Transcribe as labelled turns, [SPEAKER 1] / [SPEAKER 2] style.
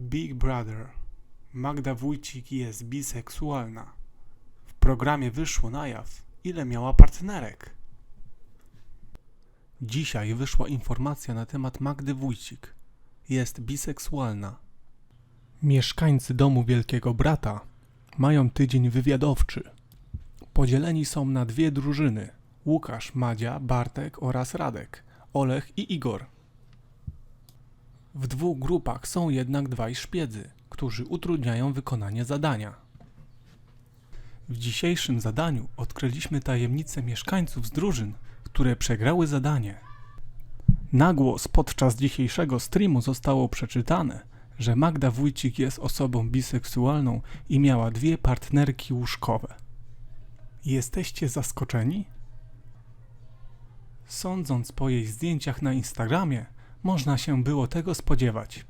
[SPEAKER 1] Big Brother. Magda Wójcik jest biseksualna. W programie wyszło na jaw, ile miała partnerek. Dzisiaj wyszła informacja na temat Magdy Wójcik. Jest biseksualna. Mieszkańcy domu Wielkiego Brata mają tydzień wywiadowczy. Podzieleni są na dwie drużyny: Łukasz, Madzia, Bartek oraz Radek, Olech i Igor. W dwóch grupach są jednak dwaj szpiedzy, którzy utrudniają wykonanie zadania. W dzisiejszym zadaniu odkryliśmy tajemnicę mieszkańców z drużyn, które przegrały zadanie. Na głos podczas dzisiejszego streamu zostało przeczytane, że Magda Wójcik jest osobą biseksualną i miała dwie partnerki łóżkowe. Jesteście zaskoczeni? Sądząc po jej zdjęciach na Instagramie, można się było tego spodziewać.